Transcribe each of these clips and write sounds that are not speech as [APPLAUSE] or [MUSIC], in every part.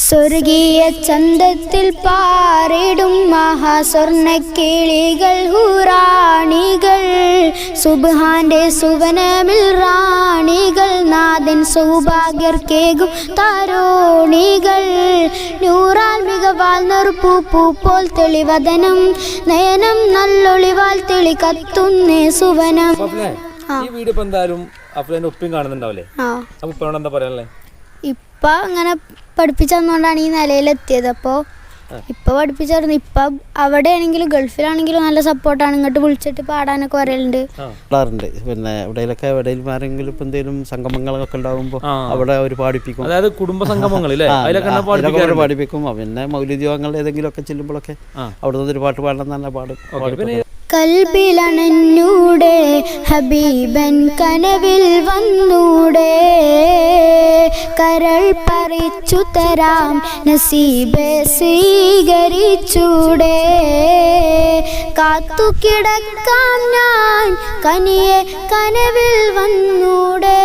സ്വർഗീയ ചന്തത്തിൽ പാറിടും മഹാസ്വർണ കിളികൾ ഹുറാണികൾ. സുബാന്റെ സുവനമിൽ റാണികൾ നാഥൻ സൗഭാഗ്യർക്കേകും താരോണികൾ. നൂറാൽ മികവാൽ നെറുപ്പൂ പൂ പോൽ തെളിവദനം നയനം നല്ലൊളിവാൽ തെളി കത്തുന്നേ സുവനം. ഈ വീട് ഇപ്പൊ എന്തായാലും അപ്പൊ ഒപ്പം കാണുന്നുണ്ടാവില്ലേ? അപ്പൊ എന്താ പറയാനുള്ളത് ഇപ്പൊ അങ്ങനെ പഠിപ്പിച്ചു തന്നുകൊണ്ടാണ് ഈ നിലയിലെത്തിയത്. അപ്പോൾ ഇപ്പൊ പഠിപ്പിച്ചായിരുന്നു. ഇപ്പൊ അവിടെ ആണെങ്കിലും ഗൾഫിലാണെങ്കിലും നല്ല സപ്പോർട്ടാണ്. ഇങ്ങോട്ട് വിളിച്ചിട്ട് പാടാനൊക്കെ വരലുണ്ട്. പാടാറുണ്ട്. പിന്നെ എവിടെയൊക്കെ എവിടെയും ആരെങ്കിലും ഇപ്പം എന്തെങ്കിലും സംഗമങ്ങളൊക്കെ ഉണ്ടാകുമ്പോൾ ആ. അവിടെ അവർ പാടിപ്പിക്കും. അതായത് കുടുംബ സംഗമങ്ങൾ അതിലൊക്കെ പാടിപ്പിക്കും. പിന്നെ മൗലിദ്യോഗങ്ങൾ ഏതെങ്കിലുമൊക്കെ ചെല്ലുമ്പോഴൊക്കെ ആ. അവിടെ നിന്ന് ഒരു പാട്ട് പാടണം തന്നെ പാടും കൽബിലണന്നൂടെ കൽബിലണഞ്ഞൂടെ ഹബീബൻ കനവിൽ വന്നൂടെ. കരൾ പറിച്ചു തരാം. നസീബെ സ്വീകരിച്ചൂടെ. കാത്തു കിടക്കാൻ ഞാൻ കനിയെ കനവിൽ വന്നൂടെ.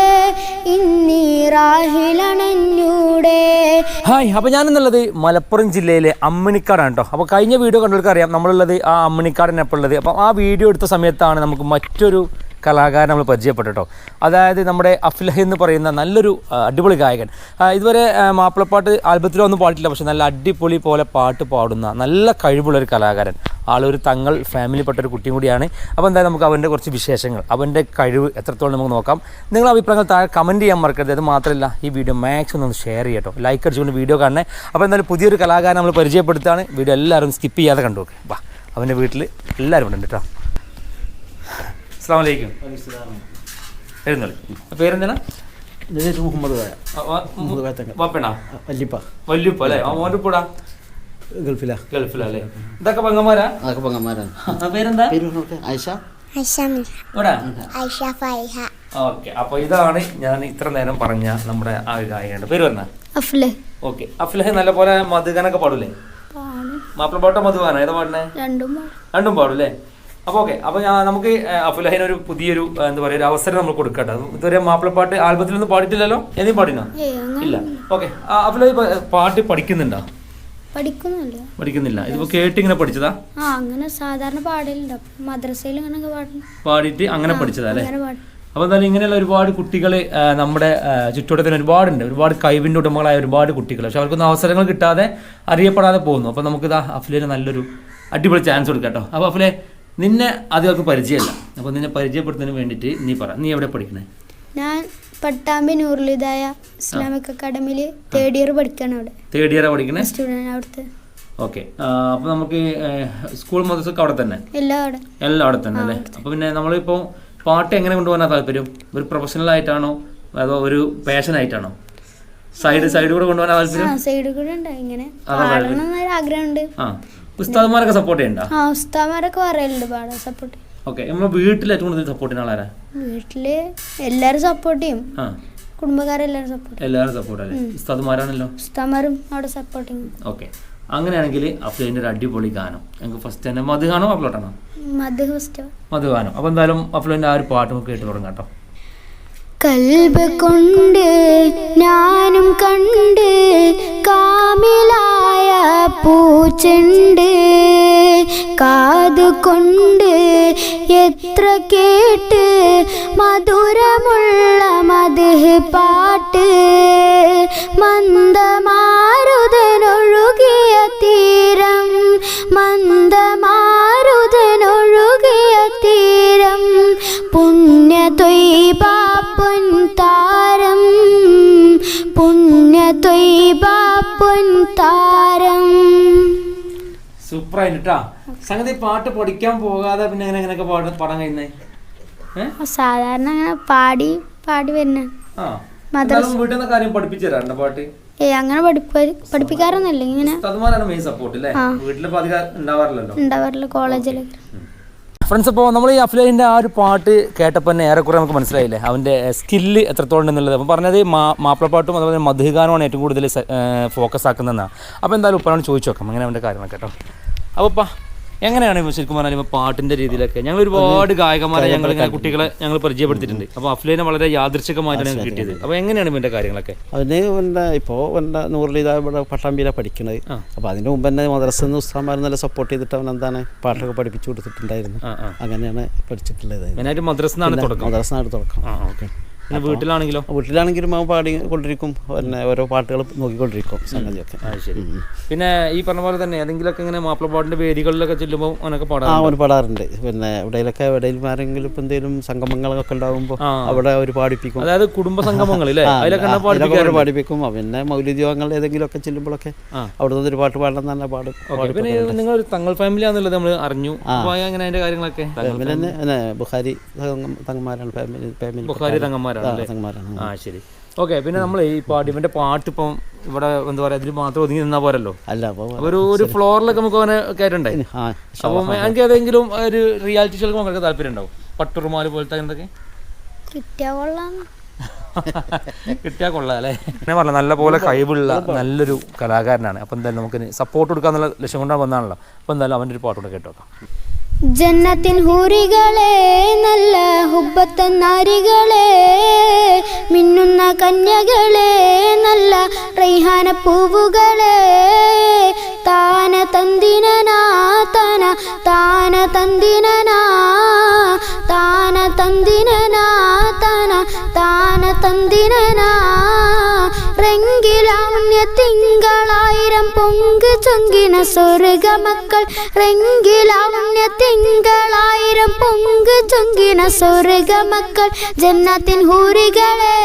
ഹായ് അപ്പോൾ ഞാനെന്നുള്ളത് മലപ്പുറം ജില്ലയിലെ അമ്മിണിക്കാടാണ് കേട്ടോ. അപ്പോൾ കഴിഞ്ഞ വീഡിയോ കണ്ടവർക്ക് അറിയാം നമ്മളുള്ളത് ആ അമ്മിണിക്കാടിനപ്പോൾ ഉള്ളത് അപ്പം ആ വീഡിയോ എടുത്ത സമയത്താണ് നമുക്ക് മറ്റൊരു കലാകാരൻ നമ്മൾ പരിചയപ്പെട്ടു അതായത് നമ്മുടെ അഫ്ലഹ എന്ന് പറയുന്ന നല്ലൊരു അടിപൊളി ഗായകൻ. ഇതുവരെ മാപ്പിളപ്പാട്ട് ആൽബത്തിലൊന്നും പാടിട്ടില്ല പക്ഷെ നല്ല അടിപൊളി പോലെ പാട്ട് പാടുന്ന നല്ല കഴിവുള്ള ഒരു കലാകാരൻ. ആളൊരു തങ്ങൾ ഫാമിലിപ്പെട്ട ഒരു കുട്ടിയും കൂടിയാണ്. അപ്പോൾ എന്തായാലും നമുക്ക് അവന്റെ കുറച്ച് വിശേഷങ്ങൾ അവന്റെ കഴിവ് എത്രത്തോളം നമുക്ക് നോക്കാം. നിങ്ങളുടെ അഭിപ്രായങ്ങൾ താഴെ കമന്റ് ചെയ്യാൻ മറക്കരുത്. അത് മാത്രമല്ല ഈ വീഡിയോ മാക്സിമം ഒന്ന് ഷെയർ ചെയ്യട്ടോ. ലൈക്ക് അടിച്ചുകൊണ്ട് വീഡിയോ കാണണേ. അപ്പോൾ എന്തായാലും പുതിയൊരു കലാകാരൻ നമ്മൾ പരിചയപ്പെടുത്താണ് വീഡിയോ എല്ലാവരും സ്കിപ്പ് ചെയ്യാതെ കണ്ടു വാ അവന്റെ വീട്ടിൽ എല്ലാവരും ഉണ്ട് കേട്ടോ. അസ്സാം വലൈക്കും എഴുന്നള്ളി. പേരെന്താണ്? മുഹമ്മദ് വല്ലിപ്പ. അല്ലേ? മോന്റെ കൂടാ? ഗൾഫിലാ. ഗൾഫിലല്ലേ ഇതൊക്കെ പെങ്ങന്മാരാ? അതൊക്കെ പങ്കന്മാരാണ് ആ, പേരെന്താ? പേര് പറഞ്ഞോട്ടെ ആയിഷ ഓക്കെ. അപ്പൊ ഇതാണ് ഞാൻ ഇത്ര നേരം പറഞ്ഞ നമ്മുടെ ആ ഒരു ഗായികയുടെ പേര് വന്ന അഫ്ലെ ഓക്കെ. അഫ്ലഹ് നല്ല പോലെ മധുഗാനൊക്കെ പാടൂലേ? മാപ്പിള പാട്ടോ മധുവാനോ ഏതാ പാടുന്നേ? രണ്ടും പാടും. രണ്ടും പാടൂല്ലേ അപ്പോൾ ഓക്കെ അപ്പോൾ ഞാൻ നമുക്ക് അഫുലഹിന് ഒരു പുതിയൊരു എന്താ പറയുക ഒരു അവസരം നമ്മൾ കൊടുക്കട്ടെ. ഇതുവരെ മാപ്പിളപ്പാട്ട് ആൽബത്തിലൊന്നും പാടിയിട്ടില്ലല്ലോ? എന്തെങ്കിലും പാടിനോ ഇല്ല. ഓക്കെ അഫുലഹി പാട്ട് പഠിക്കുന്നുണ്ടോ? പഠിക്കുന്നില്ല. ഇതിപ്പോ കേട്ട് കേട്ടിങ്ങനെ പഠിച്ചതാ? അങ്ങനെ സാധാരണ പാടലുണ്ട്. മദ്രസയിൽ പാടിയിട്ട് അങ്ങനെ പഠിച്ചതാ അല്ലേ? അപ്പോൾ എന്തായാലും ഇങ്ങനെയുള്ള ഒരുപാട് കുട്ടികൾ നമ്മുടെ ചുറ്റുവട്ടത്തിന് ഒരുപാടുണ്ട്. ഒരുപാട് കഴിവിന്റെ ഉടമകളായ ഒരുപാട് കുട്ടികൾ പക്ഷെ അവർക്കൊന്നും അവസരങ്ങൾ കിട്ടാതെ അറിയപ്പെടാതെ പോകുന്നു. അപ്പോൾ നമുക്ക് ഇതാ അഫ്ലിന് നല്ലൊരു അടിപൊളി ചാൻസ് കൊടുക്കാം കേട്ടോ അപ്പോൾ അഫ്ലെ നിന്നെ അധികം പരിചയമല്ല. അപ്പോൾ നിന്നെ പരിചയപ്പെടുത്തുന്നതിന് വേണ്ടിയിട്ട് നീ പറ. നീ എവിടെ പഠിക്കണേ? ഞാൻ പട്ടാമ്പി നൂറിലിതായ ഇസ്ലാമിക് അക്കാഡമിയിൽ തേർഡ് ഇയർ പഠിക്കാണ് അവിടെ. തേർഡ് ഇയറാണ് പഠിക്കണേ? സ്റ്റുഡന്റ് അവിടുത്തെ. ഓക്കെ അപ്പോൾ നമുക്ക് സ്കൂൾ മദ്രസൊക്കെ അവിടെ തന്നെ? എല്ലാം അവിടെ. എല്ലാം അവിടെ തന്നെ അല്ലേ? അപ്പോൾ പിന്നെ നമ്മളിപ്പോൾ പാട്ട് എങ്ങനെ കൊണ്ടുപോകാനാണ് താല്പര്യം? ഒരു പ്രൊഫഷണൽ ആയിട്ടാണോ? അതോ ഒരു പാഷൻ ആയിട്ടാണോ? സൈഡ് സൈഡ് കൂടെ കൊണ്ടുപോകാൻ താല്പര്യം? സൈഡ് കൂടെ ഉണ്ട്. ഇങ്ങനെ ആഗ്രഹമുണ്ട്. ആ. ഉസ്താദ്മാരൊക്കെ സപ്പോർട്ട് ചെയ്യണ്ട? ആ ഉസ്താമാരൊക്കെ പറയലുണ്ട് പാടാൻ സപ്പോർട്ട് ഓക്കെ നമ്മ വീട്ടിൽ ഏറ്റവും കൂടുതൽ സപ്പോർട്ട് ചെയ്യുന്ന ആളാരാ? വീട്ടിൽ എല്ലാരും സപ്പോർട്ട് ചെയ്യും. ആ. കുടുംബക്കാരെല്ലാരും സപ്പോർട്ട് എല്ലാവരും സപ്പോർട്ട് അല്ലേ? ഉസ്താദ്മാരാണല്ലോ? ഉസ്താമാരും അവിടെ സപ്പോർട്ട് ചെയ്യും. ഓക്കെ അങ്ങനെയാണെങ്കിൽ അഫ്ലൈന്റെ ഒരു അടിപൊളി ഗാനം. ഞങ്ങൾക്ക് ഫസ്റ്റ് തന്നെ മധു ഗാനോ അപ്ലോട്ടാണോ മധു ഫസ്റ്റ് മധു ഗാനം. അപ്പോൾ എന്തായാലും അഫ്ലൈന്റെ ആ ഒരു പാട്ട് നമുക്ക് കേട്ട് തുടങ്ങാം കേട്ടോ. കൽബ് കൊണ്ട് ഞാനും കണ്ട് കാമിലായ പൂച്ചെണ്ട് കാതുകൊണ്ട് എത്ര കേട്ട് മധുരമുള്ള മധു പാട്ട് മന്ദമാരുതനൊഴുകിയ തീരം മന്ദമാരുതനൊഴുകിയ തീരം പുണ്യതൊയ്ബ പൊൻതാരം പുണ്യതൊയ്ബ പൊൻതാരം സൂപ്പർ കേട്ടാ സംഗതി പാട്ട് പഠിക്കാൻ പോകാതെ പിന്നെ അങ്ങനെ എങ്ങനെയൊക്കെ പാടാൻ പാടാൻ കഴിയുന്നേ? സാധാരണ അങ്ങനെ പാടി പാടി വരുന്ന വീട്ടിൽ നിന്ന് കാര്യം പഠിപ്പിച്ചു തരാറുണ്ട് പാട്ട്? ഏ അങ്ങനെ പഠിപ്പ പഠിപ്പിക്കാറൊന്നുമില്ല ഇങ്ങനെ മെയിൻ സപ്പോർട്ട് അല്ലേ വീട്ടിൽ ഉണ്ടാവാറില്ലല്ലോ? ഉണ്ടാവാറില്ല കോളേജിൽ ഫ്രണ്ട്സ് അപ്പോൾ നമ്മൾ ഈ അഫ്ലൈന്റെ ആ ഒരു പാട്ട് കേട്ടപ്പോൾ തന്നെ ഏറെക്കുറെ നമുക്ക് മനസ്സിലായില്ലേ? അവന്റെ സ്കില്ല് എത്രത്തോളം ഉണ്ടെന്നുള്ളത്. അപ്പം പറഞ്ഞത് മാ മാപ്പിളപ്പാട്ടും അതുപോലെ മധുഗാനമാണ് ഏറ്റവും കൂടുതൽ ഫോക്കസ് ആക്കുന്നതെന്നാണ്. അപ്പോൾ എന്തായാലും ഉപ്പനോട് ചോദിച്ചു നോക്കാം. അങ്ങനെ അവന്റെ കാര്യങ്ങൾ കേട്ടോ. അപ്പോൾ എങ്ങനെയാണ് ശരിക്കും പറഞ്ഞാൽ പാട്ടിന്റെ രീതിയിലൊക്കെ? ഞങ്ങൾ ഒരുപാട് ഗായകന്മാരെ ഞങ്ങൾ ഇങ്ങനെ കുട്ടികളെ ഞങ്ങൾ പരിചയപ്പെടുത്തിയിട്ടുണ്ട്. അപ്പൊ അഫ്ലൈനെ വളരെ യാദൃശികമായിട്ടാണ് ഞങ്ങൾക്ക് കിട്ടിയത്. അപ്പൊ എങ്ങനെയാണ് ഇവന്റെ കാര്യങ്ങളൊക്കെ? അതിന് ഇവന്റെ ഇപ്പോൾ എന്റെ നൂറിലിതാ ഇവിടെ പട്ടാമ്പിയിലാണ് പഠിക്കണത്. അപ്പൊ അപ്പോൾ അതിന് മുമ്പ് തന്നെ മദ്രസ ഉസ്താമാർ നല്ല സപ്പോർട്ട് ചെയ്തിട്ട് അവൻ എന്താണ് പാട്ടൊക്കെ പഠിപ്പിച്ചു കൊടുത്തിട്ടുണ്ടായിരുന്നു. അങ്ങനെയാണ് പഠിച്ചിട്ടുള്ളത്. മെയിനായിട്ട് തുടക്കം. മദ്രസ നാട് തുടക്കം പിന്നെ വീട്ടിലാണെങ്കിലോ? വീട്ടിലാണെങ്കിലും അവൻ പാടി കൊണ്ടിരിക്കും. പിന്നെ ഓരോ പാട്ടുകൾ നോക്കിക്കൊണ്ടിരിക്കും സംഗതിയൊക്കെ. ആ ശരി. പിന്നെ ഈ പറഞ്ഞ പോലെ തന്നെ ഏതെങ്കിലുമൊക്കെ ഇങ്ങനെ മാപ്പിളപ്പാടിന്റെ വേദികളിലൊക്കെ ചെല്ലുമ്പോൾ അവനൊക്കെ ആ പാടാം അവന് പാടാറുണ്ട്. പിന്നെ എവിടെയൊക്കെ എവിടെയും ആരെങ്കിലും ഇപ്പം എന്തെങ്കിലും സംഗമങ്ങളൊക്കെ ഉണ്ടാകുമ്പോൾ അവിടെ അവർ പാടിപ്പിക്കും. അതായത് കുടുംബ സംഗമങ്ങൾ ആ, അതിലൊക്കെ ആ, പാടിപ്പിക്കും. പിന്നെ മൗലിദ്യോഗങ്ങൾ ഏതെങ്കിലുമൊക്കെ ചെല്ലുമ്പോഴൊക്കെ ആ. അവിടെ നിന്ന് ഒരു പാട്ട് പാടണം തന്നെ പാടും. പിന്നെ നിങ്ങൾ തങ്ങൾ ഫാമിലി ആണെന്നുള്ളത് നമ്മൾ അറിഞ്ഞു. അങ്ങനെ അതിന്റെ കാര്യങ്ങളൊക്കെ? ബുഹാരി തങ്ങന്മാരാണ് ഫാമിലി ഫാമിലി ബുഖാരി ആ ശരി. ഓക്കെ പിന്നെ നമ്മൾ ഈ പാട്ട് ഇവന്റെ പാട്ട് ഇപ്പം ഇവിടെ എന്താ പറയാ ഇതിൽ മാത്രം ഒതുങ്ങി നിന്നാ പോരല്ലോ? അല്ല ഒരു ഒരു ഫ്ലോറിലൊക്കെ നമുക്ക് അവനെ കയറ്റണ്ടേ അപ്പൊ എനിക്ക് ഏതെങ്കിലും ഒരു റിയാലിറ്റി ഷോക്ക് നമുക്ക് താല്പര്യം ഉണ്ടാവും? പട്ടുറുമാൽ പോലത്തെ എന്തൊക്കെ [LAUGHS] കിട്ടിയാ കൊള്ളാം. അല്ലേ? ഞാൻ പറഞ്ഞ നല്ല പോലെ കഴിവുള്ള നല്ലൊരു കലാകാരനാണ്. അപ്പം എന്തായാലും നമുക്ക് സപ്പോർട്ട് കൊടുക്കാന്നുള്ള ലക്ഷ്യം കൊണ്ടാണ് വന്നാണല്ലോ അപ്പം എന്തായാലും അവന്റെ ഒരു പാട്ടുകൂടെ കേട്ടോക്കാം. ജന്നത്തിൻ ഹൂറികളെ നല്ല ഹുബത്തൻ നാരികളെ മിന്നുന്ന കന്യകളെ നല്ല റൈഹാന പൂവുകളെ. താന തന്തിനാ താന താന തന്തിനനാ പൊങ്ക് ചൊങ്കിന സ്വർഗ മക്കൾ. റെങ്കിലാവണ്യ തിങ്കളായിരം പൊങ്ക് ചൊങ്കിന സ്വർഗ മക്കൾ. ജന്നത്തിൻ ഹൂരികളെ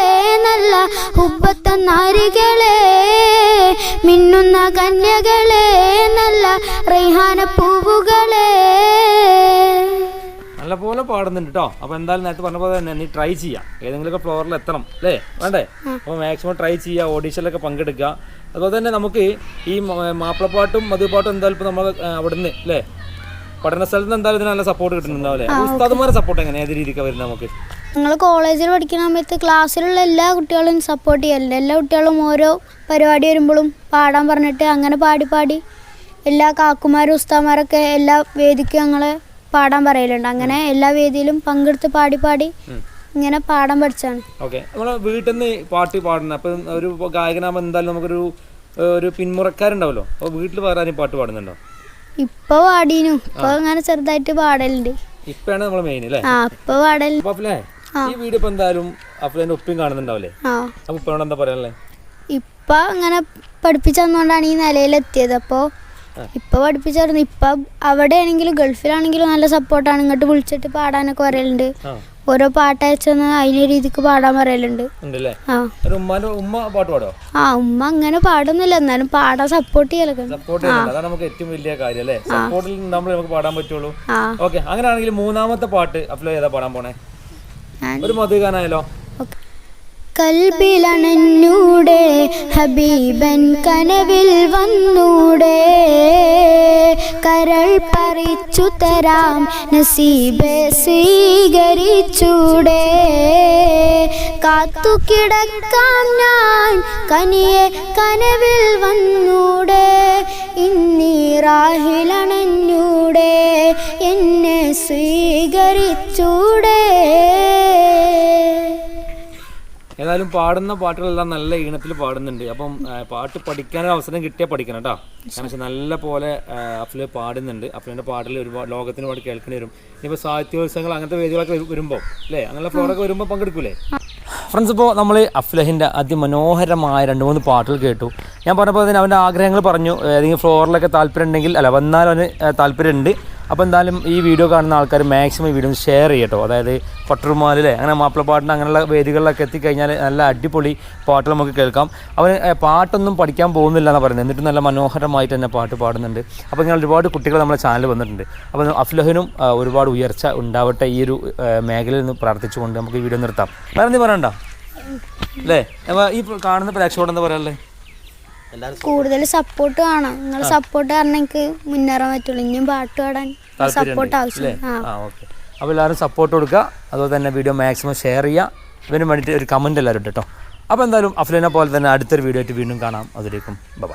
നല്ല ഹുബത്ത നാരികളെ മിന്നുന്ന കന്യകളെ നല്ല റെയ്ഹാന പൂവുകളെ നല്ല പോലെ പാടുന്നുണ്ട് കേട്ടോ അപ്പോൾ എന്തായാലും നേരത്തെ പറഞ്ഞ പോലെ തന്നെ നീ ട്രൈ ചെയ്യാം. ഏതെങ്കിലുമൊക്കെ ഫ്ലോറിൽ എത്തണം. അല്ലേ? വേണ്ടേ? അപ്പോൾ മാക്സിമം ട്രൈ ചെയ്യുക ഓഡീഷനിലൊക്കെ പങ്കെടുക്കുക അതുപോലെ തന്നെ നമുക്ക് ഈ മാപ്പിളപ്പാട്ടും മധുപാട്ടും എന്തായാലും ഇപ്പോൾ നമ്മൾ അവിടുന്ന് അല്ലേ? പഠന സ്ഥലത്ത് നിന്ന് എന്തായാലും ഇതിന് നല്ല സപ്പോർട്ട് കിട്ടുന്നുണ്ടാവില്ലേ? ഉസ്താദുമാരെ സപ്പോർട്ട് എങ്ങനെ ഏത് രീതിക്കാണ് വരുന്നത് നമുക്ക്? ഞങ്ങൾ കോളേജിൽ പഠിക്കുന്ന സമയത്ത് ക്ലാസ്സിലുള്ള എല്ലാ കുട്ടികളും സപ്പോർട്ട് ചെയ്യലുണ്ട് എല്ലാ കുട്ടികളും ഓരോ പരിപാടി വരുമ്പോഴും പാടാൻ പറഞ്ഞിട്ട് അങ്ങനെ പാടി പാടി. എല്ലാ കാക്കുമാരും ഉസ്താമാരൊക്കെ എല്ലാ വേദിക്കും ഞങ്ങളെ പാടാൻ പറയലുണ്ട്. അങ്ങനെ എല്ലാ വേദിയിലും പങ്കെടുത്ത് പാടി പാടി ഇങ്ങനെ പാടാൻ പഠിച്ചാണ്. ഓക്കെ. നമ്മളെ വീട്ടിൽ നിന്ന് പാട്ട് പാടുന്ന അപ്പം ഒരു ഗായകനാകുമ്പോൾ എന്തായാലും നമുക്കൊരു ഒരു പിന്മുറക്കാരുണ്ടാവല്ലോ. അപ്പോൾ വീട്ടിൽ വേറെ ആരും പാട്ട് പാടുന്നുണ്ടോ? ഇപ്പൊ പാടീനു. ഇപ്പൊ അങ്ങനെ ചെറുതായിട്ട് പാടലുണ്ട്. ഇപ്പോഴാണ് നമ്മൾ മെയിൻ അല്ലേ ആ ഇപ്പൊ പാടലുണ്ട് അഫ്ലേ ഈ വീഡിയോ ഇപ്പം എന്തായാലും അഫ്ലേന്റെ ഒപ്പം കാണുന്നുണ്ടാവില്ലേ? ആ. അപ്പോൾ എന്താ പറയാനുള്ളത് ഇപ്പൊ അങ്ങനെ പഠിപ്പിച്ചു തന്നോണ്ടാണ് ഈ നിലയിലെത്തിയത്. അപ്പോൾ ഇപ്പൊ പഠിപ്പിച്ചായിരുന്നു. ഇപ്പൊ അവിടെ ആണെങ്കിലും ഗൾഫിലാണെങ്കിലും നല്ല സപ്പോർട്ടാണ്. ഇങ്ങോട്ട് വിളിച്ചിട്ട് പാടാനൊക്കെ പറയലുണ്ട്. ഓരോ പാട്ട് അയച്ചെന്ന് അതിന് രീതിക്ക് പാടാൻ പറയലുണ്ട്. ആ. ഉമ്മ അങ്ങനെ പാടുന്നില്ല എന്നാലും പാടാൻ സപ്പോർട്ട് ചെയ്യലൊക്കെ അതാണ് നമുക്ക് ഏറ്റവും വലിയ കാര്യം അല്ലേ? സപ്പോർട്ടിൽ നമ്മൾ നമുക്ക് പാടാൻ പറ്റുള്ളൂ. ആ. ഓക്കെ അങ്ങനെയാണെങ്കിൽ മൂന്നാമത്തെ പാട്ട് അഫ്ലോ ഏതാ പാടാൻ പോണേ? ഒരു മധുഗാനായാലോ? കൽബിലണഞ്ഞൂടെ ഹബീബൻ കനവിൽ വന്നൂടെ. കരൾ പറിച്ചു തരാം നസീബെ സ്വീകരിച്ചൂടെ. കാത്തു കിടക്കാം ഞാൻ കനിയെ കനവിൽ വന്നൂടെ. ഇന്നീറാഹിലണഞ്ഞൂടെ എന്നെ സ്വീകരിച്ചൂടെ ഏതായാലും പാടുന്ന പാട്ടുകളെല്ലാം നല്ല ഈണത്തിൽ പാടുന്നുണ്ട്. അപ്പം പാട്ട് പഠിക്കാനൊരു അവസരം കിട്ടിയാൽ പഠിക്കണം കേട്ടോ. കാരണം വെച്ചാൽ നല്ല പോലെ അഫ്ല് പാടുന്നുണ്ട്. അഫ്ലിന്റെ പാട്ടിൽ ഒരുപാട് ലോകത്തിന് പാടി കേൾക്കേണ്ടി വരും. ഇനിയിപ്പോൾ സാഹിത്യോത്സവങ്ങൾ അങ്ങനത്തെ വേദികളൊക്കെ വരുമ്പോൾ അല്ലേ? അങ്ങനെയുള്ള ഫ്ലോറൊക്കെ വരുമ്പോൾ പങ്കെടുക്കൂലേ? ഫ്രണ്ട്സ് ഇപ്പോൾ നമ്മൾ അഫ്ലഹിന്റെ അതിമനോഹരമായ രണ്ട് മൂന്ന് പാട്ടുകൾ കേട്ടു. ഞാൻ പറഞ്ഞപ്പോൾ തന്നെ അവന്റെ ആഗ്രഹങ്ങൾ പറഞ്ഞു. ഏതെങ്കിലും ഫ്ലോറിലൊക്കെ താല്പര്യം ഉണ്ടെങ്കിൽ അല്ല വന്നാൽ അവന് താല്പര്യമുണ്ട്. അപ്പോൾ എന്തായാലും ഈ വീഡിയോ കാണുന്ന ആൾക്കാർ മാക്സിമം ഈ വീഡിയോ ഷെയർ ചെയ്യട്ടോ. അതായത് പട്ടർമാലിലെ അങ്ങനെ മാപ്പിളപ്പാട്ടിന് അങ്ങനെയുള്ള വേദികളിലൊക്കെ എത്തിക്കഴിഞ്ഞാൽ നല്ല അടിപൊളി പാട്ട് നമുക്ക് കേൾക്കാം. അവൻ പാട്ടൊന്നും പഠിക്കാൻ പോകുന്നില്ല എന്ന് പറയുന്നത്. എന്നിട്ട് നല്ല മനോഹരമായിട്ട് തന്നെ പാട്ട് പാടുന്നുണ്ട്. അപ്പോൾ ഇങ്ങനെ ഒരുപാട് കുട്ടികൾ നമ്മുടെ ചാനൽ വന്നിട്ടുണ്ട്. അപ്പോൾ അഫ്ലഹിനും ഒരുപാട് ഉയർച്ച ഉണ്ടാവട്ടെ ഈ ഒരു മേഖലയിൽ നിന്ന് പ്രാർത്ഥിച്ചുകൊണ്ട് നമുക്ക് ഈ വീഡിയോ നിർത്താം. വേറെ എന്തെങ്കിലും പറയണ്ട? അല്ലേ? ഈ കാണുന്ന പ്രേക്ഷകരോട് എന്താ പറയാനുള്ളത് കൂടുതൽ സപ്പോർട്ട് വേണം നിങ്ങൾ സപ്പോർട്ട് കാരണം എനിക്ക് മുന്നേറാൻ പറ്റുള്ളൂ. ഇനിയും പാട്ട് പാടാൻ സപ്പോർട്ട് ആവശ്യം ആ. ഓക്കെ അപ്പോൾ എല്ലാവരും സപ്പോർട്ട് കൊടുക്കുക. അതുപോലെ തന്നെ വീഡിയോ മാക്സിമം ഷെയർ ചെയ്യുക. ഇതിന് വേണ്ടിയിട്ട് ഒരു കമന്റ് എല്ലാവരും ഇട്ടോ അപ്പോൾ എന്തായാലും അഫ്ലിനെ പോലെ തന്നെ അടുത്തൊരു വീഡിയോ ആയിട്ട് വീണ്ടും കാണാം. അതിലേക്കും ബൈ